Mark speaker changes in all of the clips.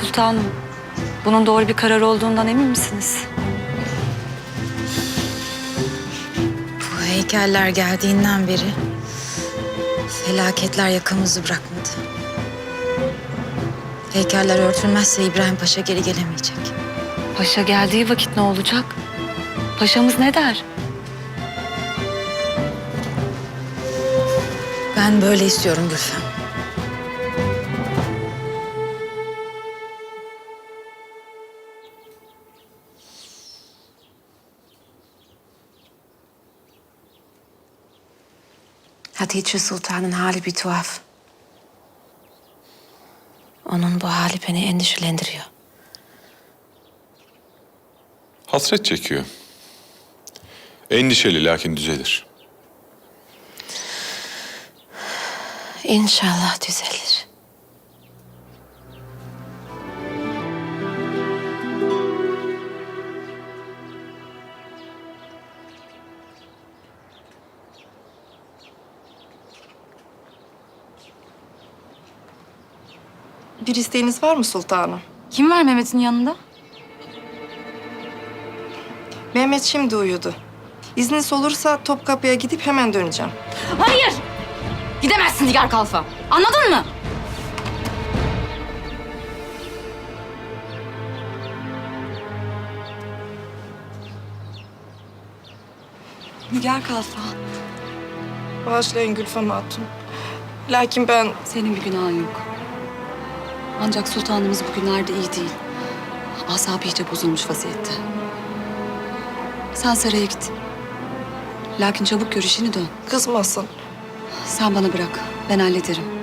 Speaker 1: Sultanım, bunun doğru bir karar olduğundan emin misiniz?
Speaker 2: Bu heykeller geldiğinden beri felaketler yakamızı bırakmadı. Heykeller örtülmezse İbrahim Paşa geri gelemeyecek.
Speaker 1: Paşa geldiği vakit ne olacak? Paşamız ne der?
Speaker 2: Ben böyle istiyorum Gülfem.
Speaker 3: Hatice Sultan'ın hali bir tuhaf. Onun bu hali beni endişelendiriyor.
Speaker 4: Hasret çekiyor. Endişeli lakin düzelir.
Speaker 3: İnşallah düzelir.
Speaker 5: Bir isteğiniz var mı sultanım?
Speaker 1: Kim var Mehmet'in yanında?
Speaker 5: Mehmet şimdi uyudu. İzniniz olursa Topkapı'ya gidip hemen döneceğim.
Speaker 1: Hayır! Gidemezsin Nigar Kalfa. Anladın mı? Nigar Kalfa,
Speaker 5: Bağışlayın Gülfem Hatun. Lakin ben
Speaker 1: senin bir günahın yok. Ancak sultanımız bugünlerde iyi değil. Asabı iyice bozulmuş vaziyette. Sen saraya git. Lakin çabuk gör işini dön.
Speaker 5: kızmasın.
Speaker 1: Sen bana bırak. Ben hallederim.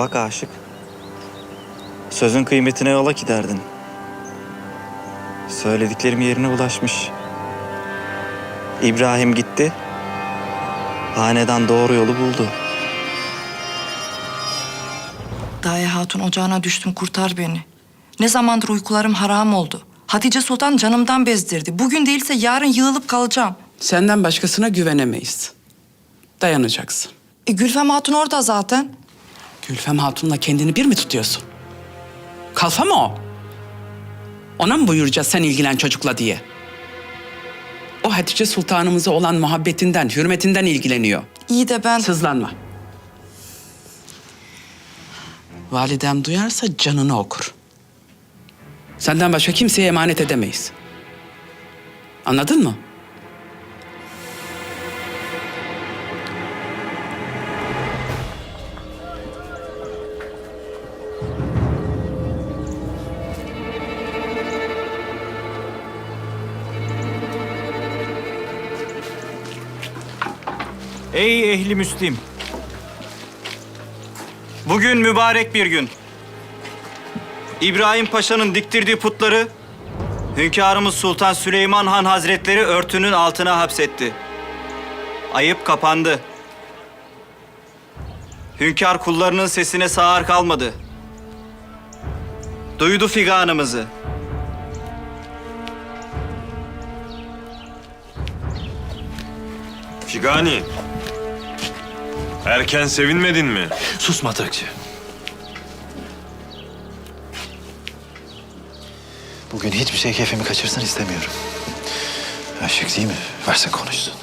Speaker 6: Bak aşık. Sözün kıymetine yola giderdin. Söylediklerim yerine ulaşmış. İbrahim gitti. Hanedan doğru yolu buldu.
Speaker 5: Daye Hatun ocağına düştüm kurtar beni. Ne zamandır uykularım haram oldu. Hatice Sultan canımdan bezdirdi. Bugün değilse yarın yığılıp kalacağım.
Speaker 7: Senden başkasına güvenemeyiz. Dayanacaksın.
Speaker 5: E, Gülfem Hatun orada zaten.
Speaker 7: Gülfem Hatun'la kendini bir mi tutuyorsun? Kalfa mı o? Ona mı buyuracağız sen ilgilen çocukla diye? O Hatice Sultanımıza olan muhabbetinden, hürmetinden ilgileniyor.
Speaker 5: İyi de ben...
Speaker 7: Sızlanma. Validem duyarsa canını okur. Senden başka kimseye emanet edemeyiz. Anladın mı?
Speaker 6: Ey ehli müslim. Bugün mübarek bir gün. İbrahim Paşa'nın diktirdiği putları Hünkârımız Sultan Süleyman Han Hazretleri örtünün altına hapsetti. Ayıp kapandı. Hünkâr kullarının sesine sağır kalmadı. Duydu figanımızı.
Speaker 8: Figani. Erken sevinmedin mi?
Speaker 9: Sus matrakçı. Bugün hiçbir şey keyfimi kaçırsın istemiyorum. Aşık değil mi? Versin konuşsun.